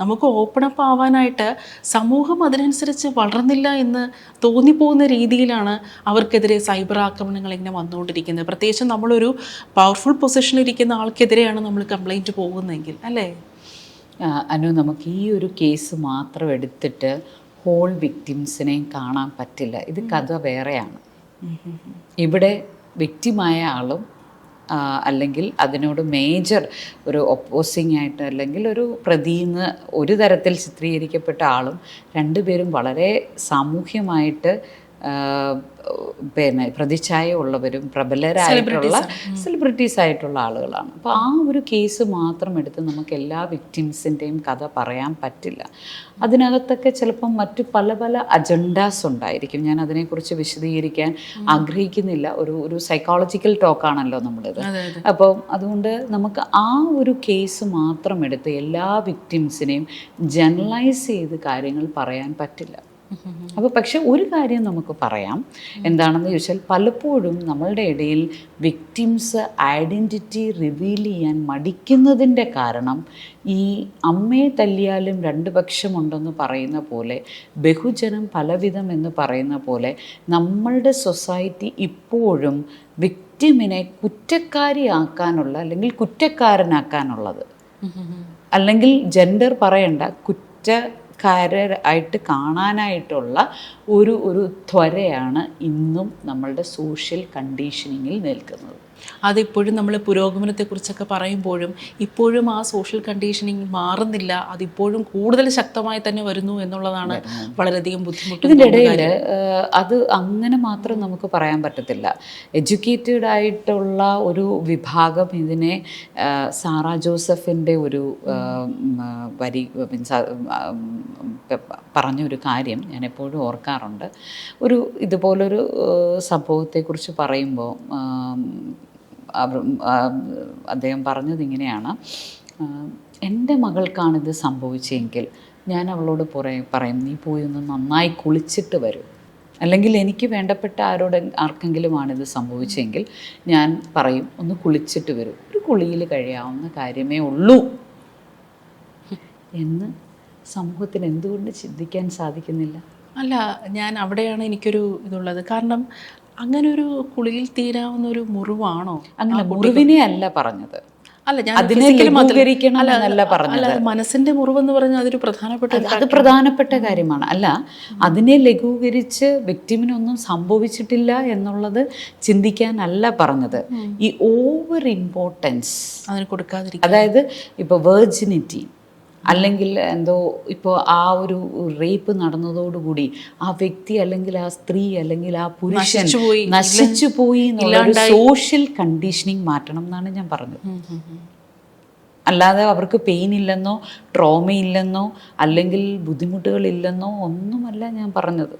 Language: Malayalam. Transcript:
നമുക്ക് ഓപ്പൺ അപ്പ് ആവാനായിട്ട് സമൂഹം അതിനനുസരിച്ച് വളർന്നില്ല എന്ന് തോന്നിപ്പോകുന്ന രീതിയിലാണ് അവർക്കെതിരെ സൈബർ ആക്രമണങ്ങൾ ഇങ്ങനെ വന്നുകൊണ്ടിരിക്കുന്നത്. പ്രത്യേകിച്ച് നമ്മളൊരു പവർഫുൾ പൊസിഷനിൽ ഇരിക്കുന്ന ആൾക്കെതിരെയാണ് നമ്മൾ കംപ്ലൈന്റ് പോകുന്നതെങ്കിൽ അല്ലേ? അനു നമുക്ക് ഈ ഒരു കേസ് മാത്രം എടുത്തിട്ട് ഹോൾ വിക്ടിംസിനെയും കാണാൻ പറ്റില്ല. ഇത് കഥ വേറെയാണ്. ഇവിടെ വ്യക്തിമായ ആളും അല്ലെങ്കിൽ അതിനോട് മേജർ ഒരു ഒപ്പോസിങ് ആയിട്ട് അല്ലെങ്കിൽ ഒരു പ്രതിന്ന് ഒരു തരത്തിൽ ചിത്രീകരിക്കപ്പെട്ട ആളും രണ്ടുപേരും വളരെ സാമൂഹ്യമായിട്ട് പിന്നെ പ്രതിച്ഛായ ഉള്ളവരും പ്രബലരായിട്ടുള്ള സെലിബ്രിറ്റീസ് ആയിട്ടുള്ള ആളുകളാണ്. അപ്പോൾ ആ ഒരു കേസ് മാത്രം എടുത്ത് നമുക്ക് എല്ലാ വിക്ടിംസിന്റെയും കഥ പറയാൻ പറ്റില്ല. അതിനകത്തൊക്കെ ചിലപ്പം മറ്റു പല പല അജണ്ടാസ് ഉണ്ടായിരിക്കും. ഞാൻ അതിനെക്കുറിച്ച് വിശദീകരിക്കാൻ ആഗ്രഹിക്കുന്നില്ല. ഒരു ഒരു സൈക്കോളജിക്കൽ ടോക്കാണല്ലോ അതെ അപ്പോൾ അതുകൊണ്ട് നമുക്ക് ആ ഒരു കേസ് മാത്രം എടുത്ത് എല്ലാ വിക്ടിംസിനെയും ജനറലൈസ് ചെയ്ത് കാര്യങ്ങൾ പറയാൻ പറ്റില്ല. അപ്പോൾ പക്ഷെ ഒരു കാര്യം നമുക്ക് പറയാം. എന്താണെന്ന് ചോദിച്ചാൽ പലപ്പോഴും നമ്മളുടെ ഇടയിൽ വിക്ടിംസ് ഐഡന്റിറ്റി റിവീൽ ചെയ്യാൻ മടിക്കുന്നതിന്റെ കാരണം ഈ അമ്മയെ തല്ലിയാലും രണ്ട് പക്ഷമുണ്ടെന്ന് പറയുന്ന പോലെ ബഹുജനം പലവിധം എന്ന് പറയുന്ന പോലെ നമ്മളുടെ സൊസൈറ്റി ഇപ്പോഴും വിക്ടിമിനെ കുറ്റക്കാരിയാക്കാനുള്ള അല്ലെങ്കിൽ കുറ്റക്കാരനാക്കാനുള്ളത്. അല്ലെങ്കിൽ ജെൻഡർ പറയണ്ട കുറ്റക്കാരായിട്ട് കാണാനായിട്ടുള്ള ഒരു ഒരു ത്വരയാണ് ഇന്നും നമ്മളുടെ സോഷ്യൽ കണ്ടീഷനിങ്ങിൽ നിൽക്കുന്നത്. അതിപ്പോഴും നമ്മൾ പുരോഗമനത്തെക്കുറിച്ചൊക്കെ പറയുമ്പോഴും ഇപ്പോഴും ആ സോഷ്യൽ കണ്ടീഷനിങ് മാറുന്നില്ല. അതിപ്പോഴും കൂടുതൽ ശക്തമായി തന്നെ വരുന്നു എന്നുള്ളതാണ് വളരെയധികം ബുദ്ധിമുട്ട് ഇതിന്റെ ഇടയിൽ അത് അങ്ങനെ മാത്രം നമുക്ക് പറയാൻ പറ്റത്തില്ല. എഡ്യൂക്കേറ്റഡ് ആയിട്ടുള്ള ഒരു വിഭാഗം ഇതിനെ സാറ ജോസഫിന്റെ ഒരു വരി മീൻസ് പറഞ്ഞൊരു കാര്യം ഞാൻ എപ്പോഴും ഓർക്കാറുണ്ട്. ഒരു ഇതുപോലൊരു സംഭവത്തെക്കുറിച്ച് പറയുമ്പോൾ അദ്ദേഹം പറഞ്ഞത് ഇങ്ങനെയാണ്. എന്റെ മകൾക്കാണിത് സംഭവിച്ചെങ്കിൽ ഞാൻ അവളോട് പറയും പറയും നീ പോയി ഒന്ന് നന്നായി കുളിച്ചിട്ട് വരൂ. അല്ലെങ്കിൽ എനിക്ക് വേണ്ടപ്പെട്ട ആരോട് ആർക്കെങ്കിലുമാണിത് സംഭവിച്ചെങ്കിൽ ഞാൻ പറയും ഒന്ന് കുളിച്ചിട്ട് വരൂ. ഒരു കുളിയിൽ കഴിയാവുന്ന കാര്യമേ ഉള്ളൂ. എന്ന് സമൂഹത്തിന് എന്തുകൊണ്ട് ചിന്തിക്കാൻ സാധിക്കുന്നില്ല? അല്ല ഞാൻ അവിടെയാണ് എനിക്കൊരു ഇതുള്ളത്. കാരണം അങ്ങനെ ഒരു കുളിയിൽ തീരാവുന്ന ഒരു മുറിവാണോ അങ്ങനെ മുറിവിനെ അല്ല പറഞ്ഞത്. അല്ല ഞാൻ അല്ല, പറഞ്ഞത്. മനസ്സിന്റെ മുറിവെന്ന് പറഞ്ഞാൽ അതൊരു പ്രധാനപ്പെട്ട അത് പ്രധാനപ്പെട്ട കാര്യമാണ്. അല്ല അതിനെ ലഘൂകരിച്ച് വ്യക്തിമിനൊന്നും സംഭവിച്ചിട്ടില്ല എന്നുള്ളത് ചിന്തിക്കാനല്ല പറഞ്ഞത്. ഈ ഓവർ ഇമ്പോർട്ടൻസ് അതിന് കൊടുക്കാതിരിക്കും അതായത് ഇപ്പോൾ വേർജിനിറ്റി അല്ലെങ്കിൽ എന്തോ ഇപ്പോൾ ആ ഒരു റേപ്പ് നടന്നതോടുകൂടി ആ വ്യക്തി അല്ലെങ്കിൽ ആ സ്ത്രീ അല്ലെങ്കിൽ ആ പുരുഷൻ നശിച്ചു പോയി. എന്നുള്ള സോഷ്യൽ കണ്ടീഷനിങ് മാറ്റണം എന്നാണ് ഞാൻ പറഞ്ഞത്. അല്ലാതെ അവർക്ക് പെയിൻ ഇല്ലെന്നോ ട്രോമ ഇല്ലെന്നോ അല്ലെങ്കിൽ ബുദ്ധിമുട്ടുകൾ ഇല്ലെന്നോ ഒന്നുമല്ല ഞാൻ പറഞ്ഞത്.